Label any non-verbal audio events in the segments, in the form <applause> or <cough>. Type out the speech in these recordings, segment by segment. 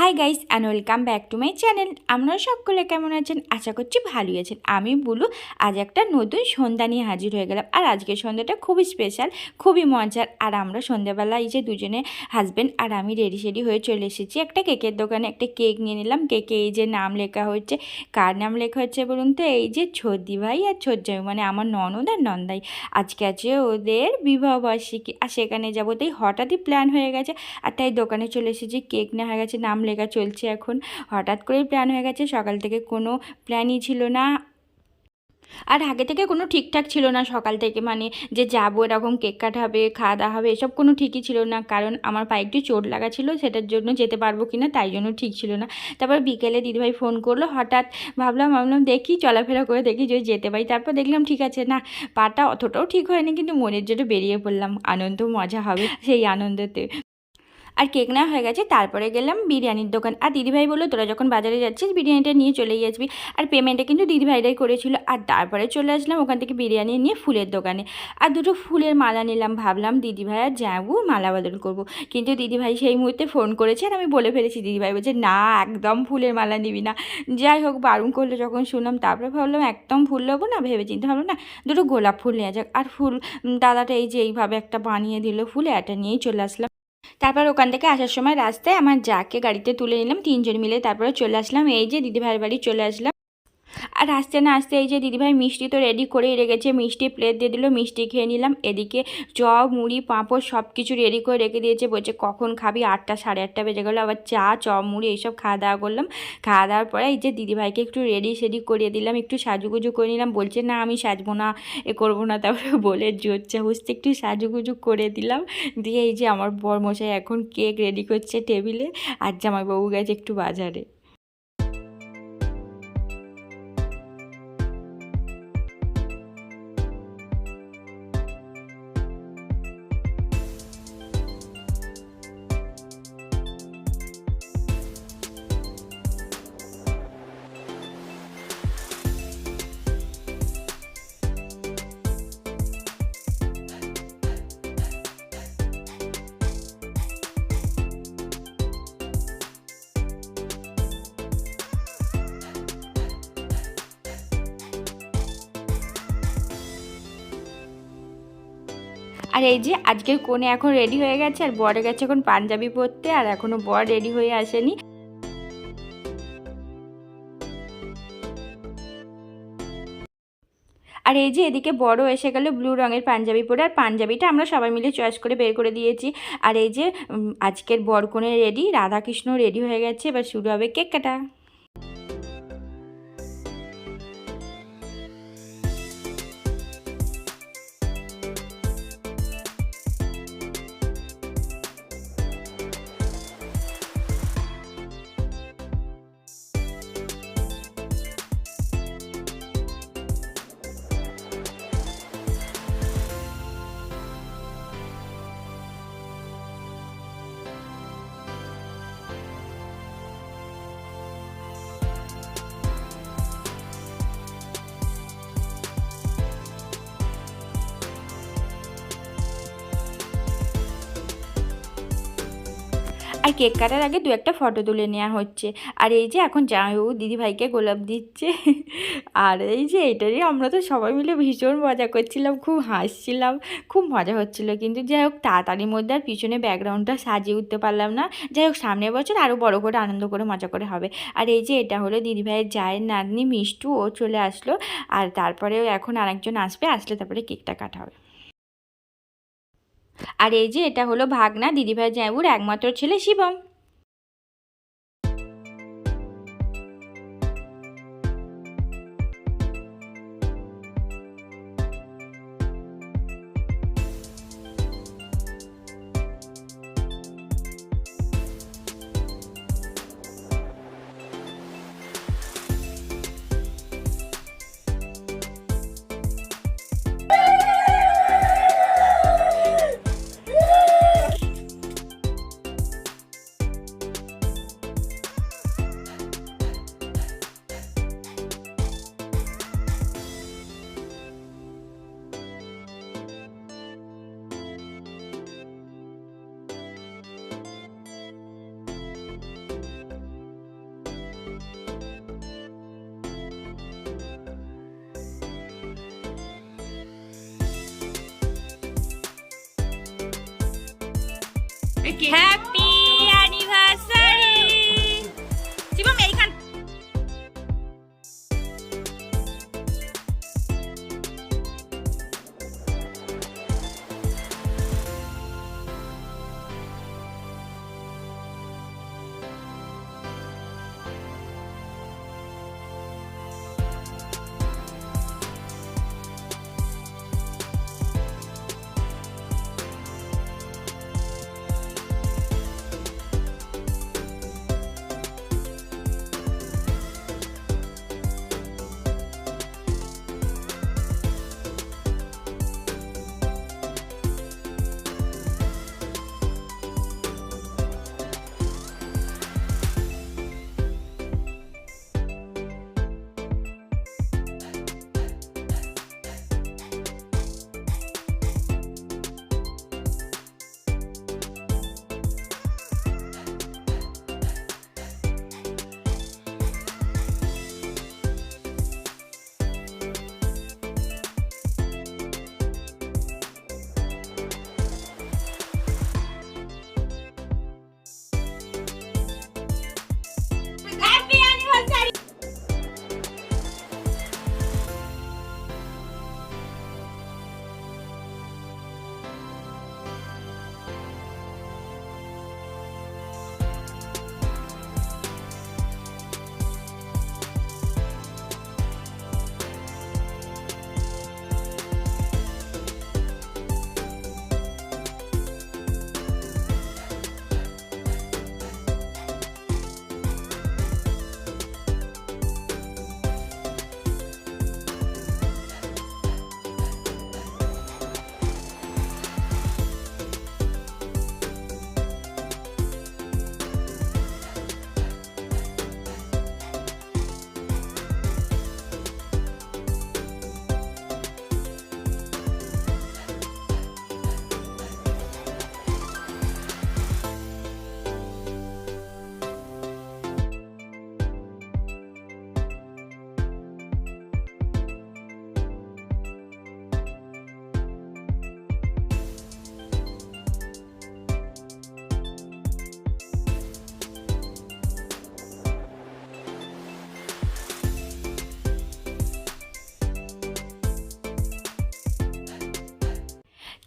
Hi guys and welcome back to my channel আপনারা সকলে কেমন আছেন? আশা করছি ভালোই আছেন। আমি বলু। আজ একটা নতুন সন্ধ্যা নিয়ে হাজির হয়ে গেলাম। আর আজকের সন্ধ্যাটা খুবই স্পেশাল খুবই মজার। আর আমরা সন্ধ্যাবেলা এই যে দুজনে হাজব্যান্ড আর আমি রেডি সেডি হয়ে চলে এসেছি একটা কেকের দোকানে। একটা কেক নিয়ে নিলাম। কেকে এই যে নাম লেখা হচ্ছে কার নাম লেখা হচ্ছে বলুন তো? এই যে ছদ্দি ভাই আর ছোট্জামি মানে আমার ননদ আর নন্দাই। আজকে আছে ওদের বিবাহবার্ষিকী আর সেখানে যাব তাই হঠাৎই প্ল্যান হয়ে গেছে। আর তাই দোকানে চলে এসেছি। কেক নেওয়া হয়ে গেছে। নাম লেখা চলছে এখন। হঠাৎ করেই প্ল্যান হয়ে গেছে, সকাল থেকে কোনো প্ল্যানই ছিল না। আর আগে থেকে কোনো ঠিকঠাক ছিল না সকাল থেকে মানে যে যাব এরকম কেক কাটা হবে, খাওয়া দাওয়া হবে, এসব কোনো ঠিকই ছিল না। কারণ আমার পায়ে একটু চোট লাগা ছিল, সেটার জন্য যেতে পারব কি না তাই জন্য ঠিক ছিল না। তারপর বিকেলে দিদিভাই ফোন করল, হঠাৎ ভাবলাম ভাবলাম দেখি, চলাফেরা করে দেখি, যদি যেতে পারি। তারপর দেখলাম, ঠিক আছে, না, পাটা অতটাও ঠিক হয়নি, কিন্তু মনের জন্য বেরিয়ে পড়লাম। আনন্দ, মজা হবে সেই আনন্দতে। আর কেক নেওয়া হয়ে গেছে, তারপরে গেলাম বিরিয়ানির দোকান। আর দিদিভাই বলল, তোরা যখন বাজারে যাচ্ছিস, বিরিয়ানিটা নিয়ে চলেই আসবি। আর পেমেন্টটা কিন্তু দিদিভাইরাই করেছিল। আর তারপরে চলে আসলাম ওখান থেকে বিরিয়ানি নিয়ে ফুলের দোকানে। আর দুটো ফুলের মালা নিলাম, ভাবলাম দিদিভাই আর যাব, মালা বদল করব। কিন্তু দিদিভাই সেই মুহূর্তে ফোন করেছে আর আমি বলে ফেলেছি, দিদিভাই বলছে, না, একদম ফুলের মালা নিবি না। যাই হোক বারণ করল যখন শুনলাম, তারপরে ভাবলাম, একদম ফুল নেব না, ভেবে চিন্তে ভাবলাম, না, দুটো গোলাপ ফুল নেওয়া যাক। আর ফুল দাদাটা এই যে এইভাবে একটা বানিয়ে দিল ফুল, এটা নিয়েই চলে আসলাম। তারপর ওখান থেকে আসার সময় রাস্তায় আমার যাকে গাড়িতে তুলে নিলাম, তিনজন মিলে তারপরে চলে আসলাম। এই যে দিদিভাইয়ের বাড়ি চলে আসলাম। আর আসতে না আসতে এই যে দিদিভাই মিষ্টি তো রেডি করেই রেখেছে, মিষ্টি প্লেট দিয়ে দিল, মিষ্টি খেয়ে নিলাম। এদিকে চপ, মুড়ি, পাঁপড় সব কিছু রেডি করে রেখে দিয়েছে, বলছে কখন খাবি? আটটা, সাড়ে আটটা বেজে গেলো, আবার চা, চপ, মুড়ি এইসব খাওয়া দাওয়া করলাম। খাওয়া দাওয়ার পরে এই যে দিদিভাইকে একটু রেডি সেডি করিয়ে দিলাম, একটু সাজুগুজু করে নিলাম, বলছে না আমি সাজবো না, এ করব না, তারপরে বলে জোরচা হুসতে একটু সাজুগুজু করে দিলাম। দিয়ে এই যে আমার বর মশাই এখন কেক রেডি করছে টেবিলে আর জামাইবাবু গেছে একটু বাজারে। আর এই যে আজকের কোণে এখন রেডি হয়ে গেছে, আর বর গেছে এখন পাঞ্জাবি পরতে, আর এখনও বর রেডি হয়ে আসেনি। আর এই যে এদিকে বড় এসে গেল ব্লু রঙের পাঞ্জাবি পরে, আর পাঞ্জাবিটা আমরা সবাই মিলে চয়েস করে বের করে দিয়েছি। আর এই যে আজকের বরকনে রেডি রাধাকৃষ্ণ রেডি হয়ে গেছে, এবার শুরু হবে কেক কাটা। আর কেক কাটার আগে দু একটা ফটো তুলে নেওয়া হচ্ছে। আর এই যে এখন জামাইবাবু দিদিভাইকে গোলাপ দিচ্ছে। <laughs> আর এই যে এটারই আমরা তো সবাই মিলে ভীষণ মজা করছিলাম, খুব হাসছিলাম, খুব মজা হচ্ছিল। কিন্তু যাই হোক, তাড়াতাড়ির মধ্যে আর পিছনে ব্যাকগ্রাউন্ডটা সাজিয়ে উঠতে পারলাম না। যাই হোক, সামনের বছর আরও বড় করে, আনন্দ করে, মজা করে হবে। আর এই যে এটা হলো দিদিভাইয়ের জায়ের নাতনি মিষ্টু, ও চলে আসলো। আর তারপরে এখন আরেকজন আসবে, আসলে তারপরে কেকটা কাটা হবে। আর এই যে এটা হলো ভাগনা দিদিভাই জাঁবুর একমাত্র ছেলে শিবম। Happy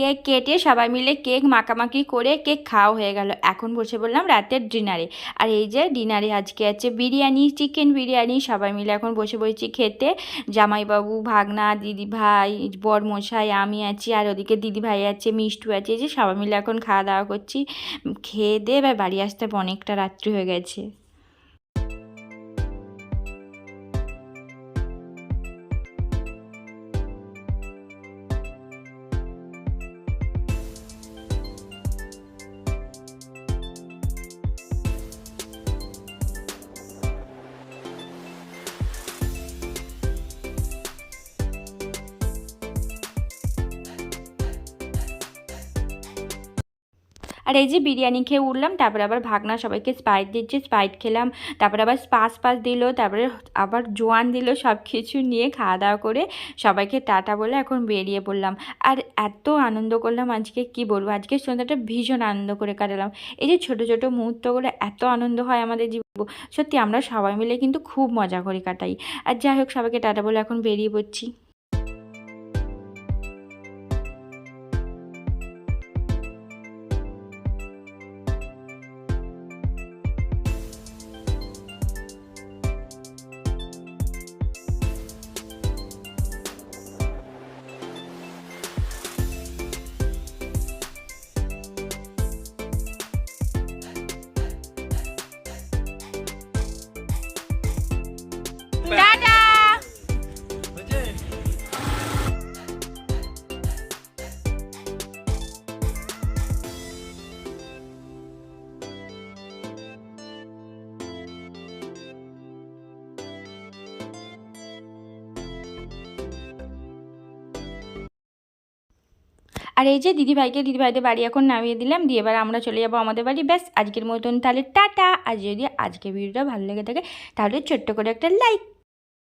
কেক কেটে সবাই মিলে কেক মাখামাখি করে কেক খাওয়া হয়ে গেল। এখন বসে বললাম রাতের ডিনারে। আর এই যে ডিনারে আজকে আছে বিরিয়ানি, চিকেন বিরিয়ানি, সবাই মিলে এখন বসে বসেছি খেতে। জামাইবাবু, ভাগনা দিদি ভাই বর মশাই আমি আছি আর ওদিকে দিদি ভাই আছে, মিষ্টু আছে, এই যে সবাই মিলে এখন খাওয়া দাওয়া করছি। খেয়ে দিয়ে এবার বাড়ি আসতে অনেকটা রাত্রি হয়ে গেছে। আর এই যে বিরিয়ানি খেয়ে উঠলাম, তারপরে আবার ভাগনা সবাইকে স্পাইট দিচ্ছে স্পাইট খেলাম, তারপরে আবার স্পাস পাস দিল, তারপরে আবার জোয়ান দিল সব কিছু নিয়ে খাওয়া দাওয়া করে সবাইকে টাটা বলে এখন বেরিয়ে পড়লাম। আর এত আনন্দ করলাম আজকে, কি বলব? আজকে সন্ধ্যাটা ভীষণ আনন্দ করে কাটালাম। এই যে ছোট ছোট মুহূর্তগুলো এত আনন্দ হয় আমাদের জীবন, সত্যি আমরা সবাই মিলে কিন্তু খুব মজা করে কাটাই। আর যাই হোক, সবাইকে টাটা বলে এখন বেরিয়ে পড়ছি। আর এই যে দিদিভাইকে, দিদিভাইদের বাড়ি এখন নামিয়ে দিলাম, দিয়ে এবার আমরা চলে যাব আমাদের বাড়ি। ব্যাস, আজকের মতন তাহলে টাটা। আর যদি আজকে ভিডিওটা ভালো লেগে থাকে, তাহলে ছোট্ট করে একটা লাইক